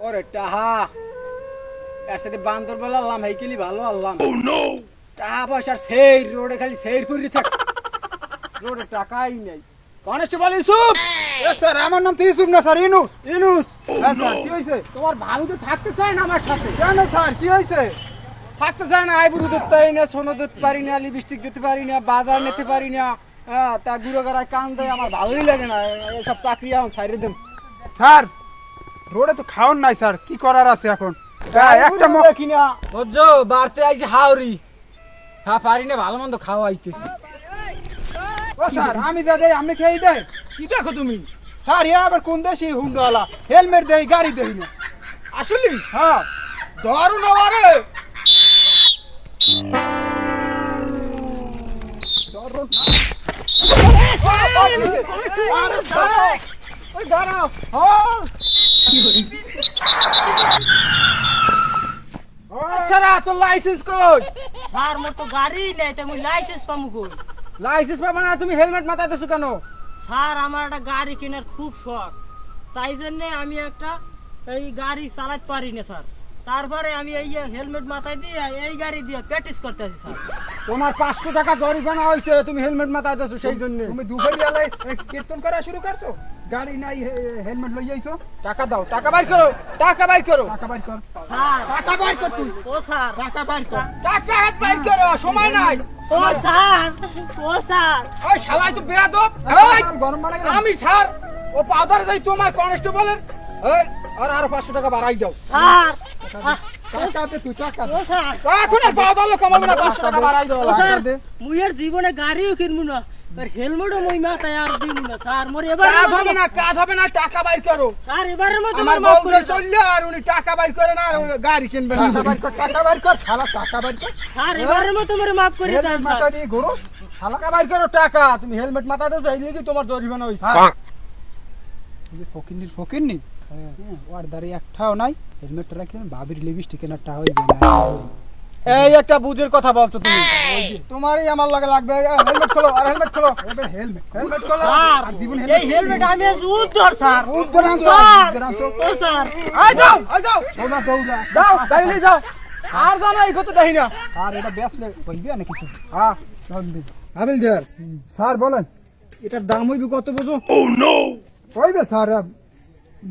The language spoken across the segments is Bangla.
ওরে টাহা এর সাথে বান্দর বলে আল্লাম হেইকেলি ভালো আল্লাম। টাহা পয়সার সেই রোডে খালি সেই ফুরি থাক। রোডে টাকাই নেই। কনস্টেবল ইউসুফ! স্যার আমার নাম তো ইউসুফ না স্যার ইনুস ইনুস হ্যাঁ স্যার কি হয়েছে তোমার ভাবি তো থাকতে চায় না আমার সাথে। কেন স্যার কি হয়েছে থাকতে চায় না আইবুড়ু দিতে পারি না সোনো দিতে পারি না লিপস্টিক দিতে পারি না বাজার নিতে পারি না। হ্যাঁ তা গুঁড়ো করায় কান দেয় আমার ভালোই লাগে না। এসব চাকরি এখন ছাইরে দেন স্যার রোডে তো খাওয়ান নাই স্যার কি করার আছে এখন হ্যাঁ, একটা কিনা বুঝছ বাড়তে আইছে হাওরি হ্যাঁ পারি না ভালো মন্দ খাওয়াইতে ও স্যার আমি দেই আমি খেয়ে দেয় কি দেখো তুমি স্যার এ আবার কোন দেশি হুন্ডওয়ালা হেলমেট দেই গাড়ি দেই না আসলে হ্যাঁ দারুণ আবারে ওই দাঁড়াও হল লাইসেন্স কই? স্যার মোর তো গাড়ি নেই তো মুই লাইসেন্স পামু কই? লাইসেন্স পাবা না তুমি হেলমেট মাথায় দিছো কেন? স্যার আমার একটা গাড়ি কেনার খুব শখ। তাই জন্যে আমি একটা এই গাড়ি চালাতে পারি না স্যার। তারপরে আমি এই হেলমেট মাথায় দিয়ে এই গাড়ি দিয়ে প্র্যাকটিস করতে আছি স্যার। তোমার পাঁচশো টাকা জরিমানা হয়েছে তুমি হেলমেট মাথায় দিছো সেই জন্য। তুমি দুপুরিয়ালে কীর্তন করা শুরু করছ? গাড়ি নাই হেলমেট লই যাইছো টাকা দাও টাকা বাইর করো টাকা বাইর করো। টাকা বাইর কর। টাকা বাইর কর তুই। ও স্যার। টাকা বাইর কর। টাকা হাত বাইর করো সময় নাই। ও স্যার ও স্যার। ওই শালাই তো বেয়াদব। এই, গরম বাড়া গেল আমি স্যার ও পাউডার যাই তোমার কনস্টেবলের। এই আর আরও পাঁচশো টাকা বাড়াই দাও। স্যার। আর জীবনে গাড়িও কিনবো না আর হেলমেটও মুই মাথায় আর দিব না স্যার মোর এবার কাজ হবে না কাজ হবে না টাকা বাইর করো। স্যার এবারের মতো আমার আমার করে চললে আর উনি টাকা বাইর করে না আর গাড়ি কিনবে না। টাকা বাইর কর টাকা বাইর কর শালা টাকা বাইর কর। স্যার এবারের মতো মোরে মাফ করে দেন হেলমেট মাথা দিয়ে ঘুরো শালা। টাকা বাইর করো টাকা। তুমি হেলমেট মাথায় দিয়েছ কি তোমার জরিমানা হয়েছে হ্যাঁ। ফকিন্নি হ্যাঁ ওর দাঁড়ি একটাও নাই হেলমেট রাখলেন ভাবির লিপস্টিক হইবে না এই একটা বুঝের কথা বলছো তুমি। তোমারই আমার লাগে লাগবে। হেলমেট খোলো আর হেলমেট খোলো। এবার হেলমেট হেলমেট খোলো। আর জীবন এই হেলমেট। আমি আজ উদ্ধার স্যার। উদ্ধার আনছো, স্যার ও স্যার। আই যাও আই যাও। দৌড়া দৌড়া গাড়ি যাও আর জানা এই কথা না। আর এটা বেসলে বলবি না কিছু? হ্যাঁ। দেয়ার। স্যার বলেন এটার দাম হইবে কত বুঝো? হইবে স্যার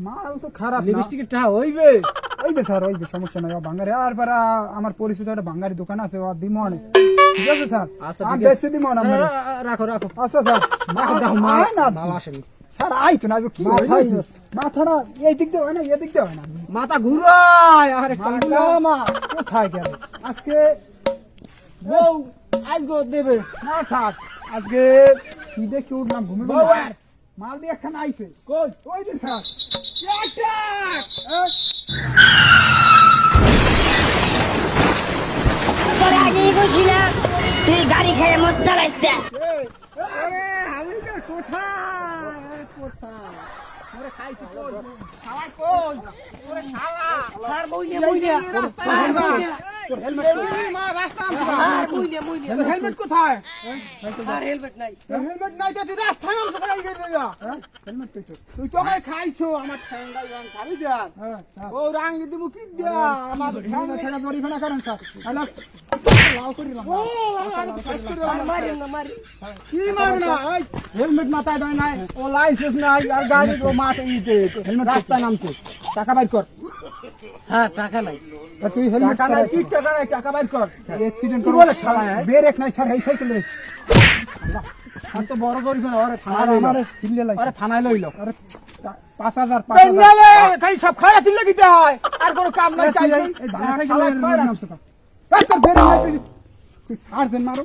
মাল তো খারাপ না। লিপস্টিকের টাকা হইবে। হইবে স্যার হইবে সমস্যা নাই। বাঙালি আর পরে আমার পরিচিত একটা বাঙালি দোকান আছে ও অনেক ঠিক আছে স্যার? আচ্ছা, আমি বেশি দিব না রাখো রাখো। আচ্ছা স্যার। রাখো দাও মাল না মাল আসেনি। স্যার আইতো না কি মাথা হয় আইতো। মাথাটা এই দিক দিয়ে হয় না এই দিক দিয়ে হয় না। মাথা ঘুরায় আরে মাথা মা কোথায় গেল? আজকে বউ আজ গো দেবে। না স্যার। আজকে কি দেখি উঠলাম ঘুমে বউ ঘুমে। আর। মাল দিয়ে একখানা আইছে। কই? ওই যে স্যার। তোর তুই গাড়ি খেয়ে মদ চালাইছে। আরে হাবিলদার কোথায়? কোথায়? কই? শালা শালা। স্যার তোর হেলমেট মা রাস্তা মুইনে মুইনে হেলমেট কোথায়? স্যার হেলমেট নাই। হেলমেট নাই তো তুই রাস্তায় নাম সকালে গিয়ে দিয়ে হেলমেট তুই তুই তো আমায় খাইছো আমার ঠ্যাঙ্গা রং খাবি দেন হ্যাঁ ও রাং যদি মুখি দিয়া আমার ঠ্যাঙ্গা ঠ্যাঙ্গা জরিমানা করেন স্যার হ্যালো? হেলমেট মাথায় দেয় নাই ও লাইসেন্স নাই আর গাড়ি ও মাঠে ইতে হেলমেট রাস্তায় নামছে টাকা বাইর কর হ্যাঁ টাকা নাই তুই হেলমেট টাকা নাই। ঠিক টাকা নাই টাকা বাইর কর অ্যাক্সিডেন্ট করে বলে শালা? ব্রেক নাই স্যার এই সাইকেলে আর তো বড় করিস না আর থানায় লইল ওরে থানায় লইল আরে পাঁচ হাজার পাঁচ হাজার সব খারাপ দিলে। দিতে হয় আর কোনো কাম নাই এই ভাঙা সাইকেলে তুই সার দেন মারো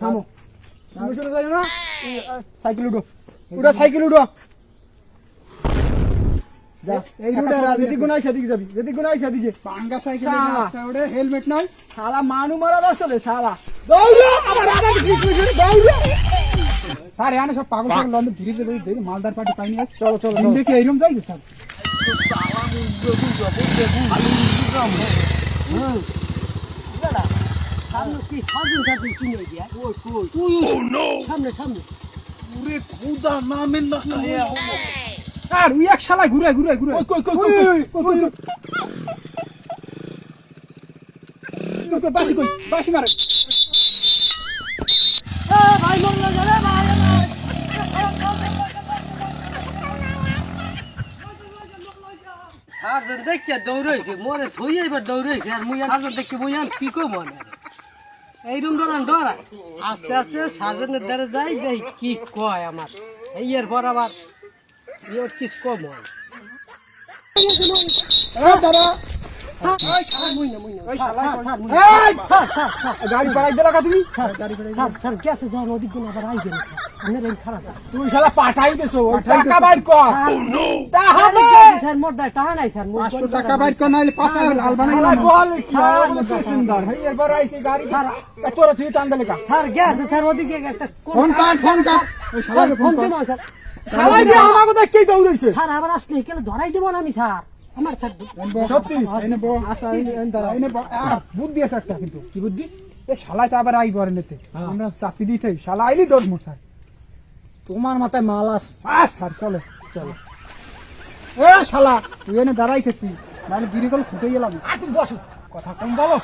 থামো তুমি শুনে যাই না সাইকেল উঠো উঠো সাইকেল উঠো এই রুটে যেদিক যাবি যেদিক সাইকেলে হেলমেট নাই শালা মানু মারা আসলে শালা দৌড়ো আমার আবার দৌড়ো স্যার এখানে সব পাগল পাগল লন্ডন ধীরে ধীরে ধীরে মালদার পার্টি পাইনি চলো চলো দেখে এইরকম যাই স্যার হ্যাঁ। oh, আর ওই এক শালা ঘুরে ঘুরে কই কই কই কই কই বাসি মারে। ভাই মরলা সার্জন দেখে দৌড়াইছে মনে থই এবার দৌড়াইছে আর মুই সারজন দেখে মুই কি কো মনে? এইরকম ধরান ডরা আস্তে আস্তে সার্জনের দ্বারা যাই দেই কি কয় আমার। এই এর পর আবার ইয়ে কিছু কম হয়। এ, গাড়ি বাড়াই দিলা তুমি? স্যার গেছে যখন ওদিকগুলো আবার আই গেল স্যার এই খারাপ। তুই শালা পাঠাই দিছো টাকা বাইর কর। স্যার মোর দা টাকা নাই স্যার মোর পাঁচশো টাকা বাইর কর নাহলে পাঁচ হাজার লাল বানাই শালা বল কি? আর প্যাসেঞ্জার হেই এরবার আইছে গাড়ি। তোরা তুই টান দিলে স্যার গেছে স্যার ওদিকে একটা ফোন কাট ফোন কাট। ওই শালাকে ফোন ফোন স্যার শালা দিয়ে আমাকে দেখতেই দৌড়াইছে। স্যার আবার আসলে কেন ধরাই দেবো না আমি স্যার আমার স্যার সত্যি এনে বো আচ্ছা, এই- এই দাঁড়াও। এনে বো বুদ্ধি আছে একটা কিন্তু। কি বুদ্ধি? এ শালাই তো আবার আই বরে। আমরা চাপি দিতে শালা আইলি দৌড় মোর স্যার তোমার মাথায় মাল আস। আস স্যার চলো চলো। এ শালা তুই এনে দাঁড়াই খেতি নাহলে গিরি গেলে ছুটে গেলাম আর তুমি বসো। কথা কম বলো।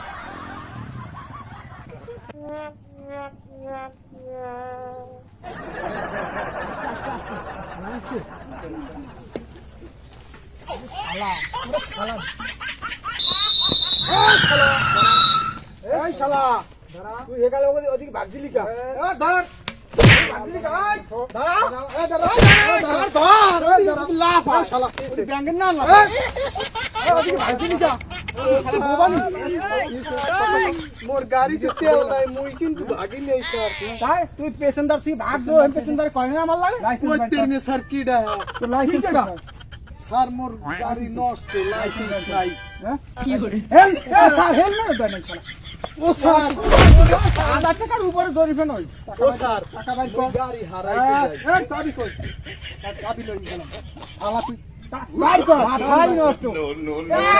এই শালা তুই একালে ওদিকে ভাগছিলি কা ধর ব্যাংকের না মোর গাড়িতে তেল নাই মুই কিন্তু ভাগি নেই স্যার তাই তুই প্যাসেঞ্জার তুই ভাগ দো প্যাসেঞ্জার আমার লাগে স্যার কিডা লাইসেন্স স্যার মোর গাড়ি নষ্ট লাইসেন্স নাই। হ্যাঁ? হেল এ স্যার হেলমেট দেন শালা ও স্যার। হাজার টাকার উপরে জরিফে নয় ও স্যার টাকা বাইর কর। গাড়ি হারাইতে এই চাবি কই? চাবি লই গেল আলা তুই বাইর কর। মাথাই নষ্ট।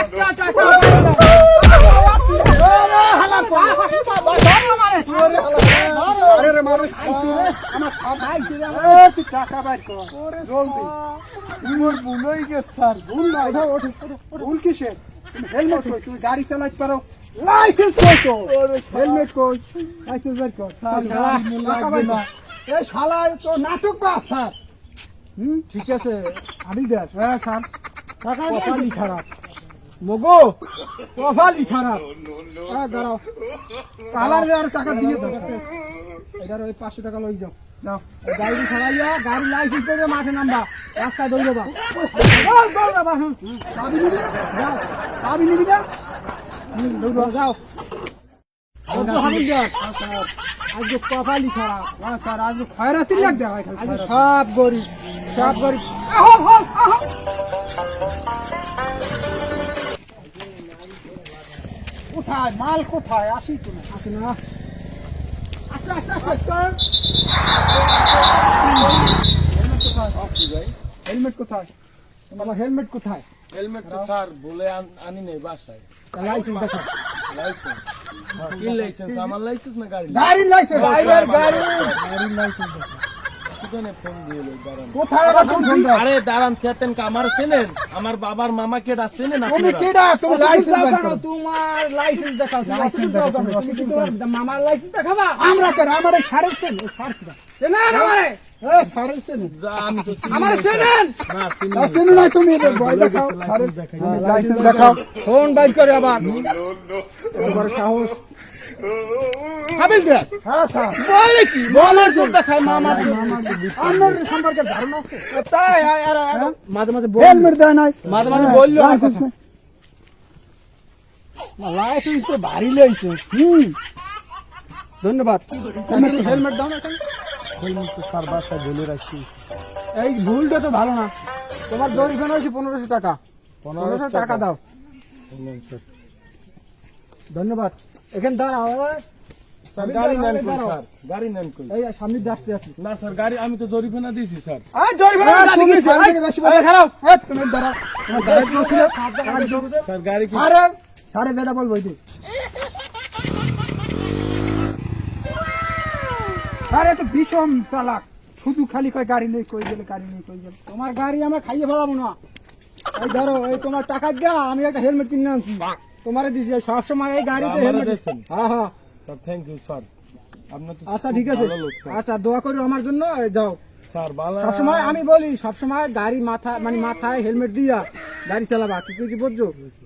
একটা টাকা বাইর কর হালা পা হাসি বাবা ধর মারে তোরে হালা আরে রে আমার সাথ আইছে রে এ তুই টাকা বাইর কর। জলদি। মোর ভুল গেছে স্যার ভুল না। ওঠো ওঠো ভুল কিসের? তুমি হেলমেট কই? তুমি গাড়ি চালাইতে পারো? লাইসেন্স কই তো হেলমেট কই? লাইসেন্স কর স্যার। বাইর কর। এই শালা তো নাটক বা স্যার? হুম? ঠিক আছে আমি দেখ। হ্যাঁ স্যার। টাকা খারাপ। মগো কপালি খারাপ। হ্যাঁ দাঁড়াও। কালার আর টাকা দিয়ে দাও এটার ওই পাঁচশো টাকা লই যাও। যাও গাড়ি খারাইয়া গাড়ি লাইসেন্স করে মাঠে নামবা। রাস্তায় দৌড়ে বা দৌড়ে বা চাবি নিবি না? যাও চাবি নিবি না? দৌড়ো যাও। আজকে কপালি খারাপ। হ্যাঁ স্যার আজ খয়রাতি লাগ খালি আজকে। সব গরিব সব গরিব। আহো। কোথায়? মাল কোথায়? আসি তো না। আসে না। আসতে আসতে আসতে হেলমেট কোথায়? তোমার হেলমেট কোথায়? হেলমেট তো স্যার বলে আনি নেই বাসায়। লাইসেন্স দেখো লাইসেন্স কি লাইসেন্স আমার লাইসেন্স না গাড়ি গাড়ির লাইসেন্স ড্রাইভার গাড়ি গাড়ির লাইসেন্স সেখানে কোথায় আবার তুমি আরে দাঁড়ান চেতেন আমার চেনেন আমার বাবার মামা কেডা চেনেন তুমি কেডা তুমি লাইসেন্স বের তোমার লাইসেন্স দেখাও লাইসেন্স দেখাও, তুমি তুমি তোমার মামার লাইসেন্স দেখাবা আমরা কেন আমার এই সারের সেন এই সার কিরা না না আমারে এ হ্যাঁ স্যার। বলে কি? বলে মামা আমার সম্পর্কে ধারণা আছে? হ্যাঁ, তাই আর হ্যাঁ? মাঝে মাঝে বল নাই। মাঝে মাঝে না লাইসেন্স তো ভারী লইছে। হুম। ধন্যবাদ। হেলমেট দাও না হেলমেট তো স্যার বাসায় বলে রাখছি। এই ভুলটা তো ভালো না। তোমার জরিফান হয়েছে পনেরোশো টাকা। পনেরোশো টাকা দাও। ধন্যবাদ। এখানে দাঁড়াও স্যার গাড়ি নেন কই স্যার? গাড়ি নেন কই? এই সামনে আসতে আসি না স্যার গাড়ি আমি তো জরিমানা দিয়েছি স্যার। জরিমানা এই, এই, বলে- খারাপ এ, তুমি দাঁড়াও। তোমার দাঁড়াইতে বলছিল স্যার গাড়ি কি আরে তো ভীষণ চালাক। শুধু খালি কয় গাড়ি নেই কই গেলে গাড়ি নেই কই গেলে তোমার গাড়ি আমরা খাইয়ে ফেলাবো না। এই ধরো এই তোমার টাকা দিয়া আমি একটা হেলমেট কিনে আনছি। তোমারে দিছি সব সময় এই গাড়িতে হেলমেট হ্যাঁ হ্যাঁ। Sir thank you sir. আচ্ছা ঠিক আছে। আচ্ছা দোয়া করো আমার জন্য যাও। স্যার ভালো সবসময় আমি বলি সবসময় গাড়ি মাথা মানে মাথায় হেলমেট দিয়া গাড়ি চালাবা। কি কিছু বুঝছ?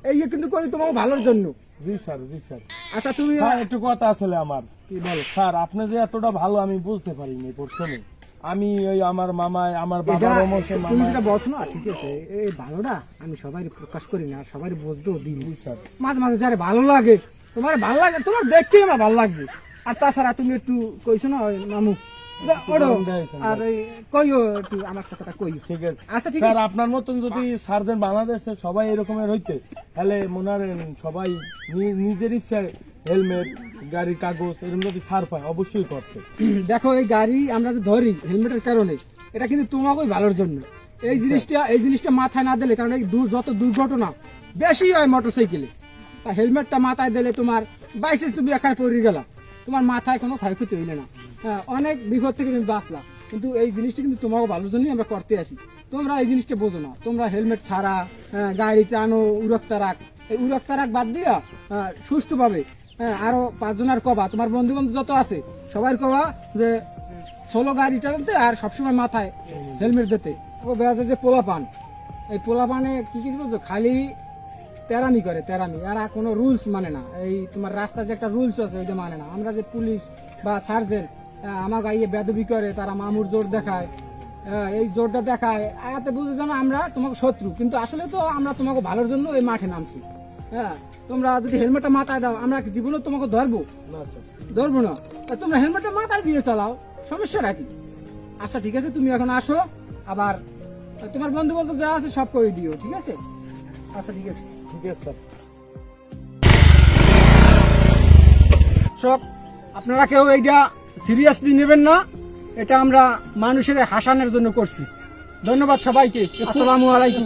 এই কিন্তু করি তোমার ভালোর জন্য। জি স্যার জি স্যার। আচ্ছা তুমি একটু কথা আসলে আমার। কি বলো? স্যার আপনি যে এতটা ভালো আমি বুঝতে পারিনি প্রথমে। আমি ওই আমার মামায় আমার অমসে তুমি যেটা বলছো না ঠিক আছে এই ভালোটা আমি সবাই প্রকাশ করি না সবাই বুঝতেও দিই মাঝে মাঝে যারে ভালো লাগে তোমার ভালো লাগে তোমার দেখতেই আমার ভালো লাগছে। আর তাছাড়া তুমি একটু কইছো না মামু আচ্ছা ঠিক আছে। আপনার মতন যদি সার্জেন্ট বাংলাদেশে সবাই এরকমের হইতে তাহলে মনে সবাই নিজের ইচ্ছায় হেলমেট গাড়ির কাগজ এরকম যদি সার পায় অবশ্যই করতে। দেখো এই গাড়ি আমরা যে ধরি হেলমেটের কারণে এটা কিন্তু তোমাকেই ভালোর জন্য। এই জিনিসটা এই জিনিসটা মাথায় না দিলে কারণ এই দূর যত দুর্ঘটনা বেশি হয় মোটরসাইকেলে। তা হেলমেটটা মাথায় দিলে তোমার বাইসেন্স তুমি এখানে পড়ে গেলা তোমার মাথায় কোনো ক্ষয়ক্ষতি হইলে না। হ্যাঁ, অনেক বিপদ থেকে তুমি বাঁচলা কিন্তু এই জিনিসটা কিন্তু তোমাকে ভালোর জন্যই আমরা করতে আসি। তোমরা এই জিনিসটা বোঝো না। তোমরা হেলমেট ছাড়া হ্যাঁ, গাড়ি টানো উড়ক্তা রাখ এই উড়ক্তা রাখ বাদ দিয়া হ্যাঁ, সুস্থভাবে হ্যাঁ আরও পাঁচজনের কবা। তোমার বন্ধু বান্ধব যত আছে সবার কবা যে ষোলো গাড়ি চালাতে আর সবসময় মাথায় হেলমেট দিতে। বেড়াতে যে পোলা পান এই পোলা পানে কি কি বলছো? খালি তেরামি করে, তেরামি। এরা কোনো রুলস মানে না। এই তোমার রাস্তার যে একটা রুলস আছে, ওইটা মানে না। আমরা যে পুলিশ বা সার্জেন্ট আমার গাইয়ে বেদবি করে, তারা মামুর জোর দেখায় এই জোরটা দেখায় এতে বুঝে যেন আমরা তোমাকে শত্রু। কিন্তু আসলে তো আমরা তোমাকে ভালোর জন্য এই মাঠে নামছি। হ্যাঁ তোমরা যদি হেলমেটটা মাথায় দাও আমরা জীবনে তোমাকে ধরবো? ধরবো না? তোমরা হেলমেটটা মাথায় দিয়ে চালাও সমস্যা নাকি আচ্ছা ঠিক আছে তুমি এখন আসো আবার তোমার বন্ধু বান্ধব যা আছে সব করে দিও ঠিক আছে? আচ্ছা ঠিক আছে। ঠিক আছে স্যার দর্শক আপনারা কেউ এইটা সিরিয়াসলি নেবেন না এটা আমরা মানুষের হাসানের জন্য করছি। ধন্যবাদ সবাইকে। আসসালামু আলাইকুম।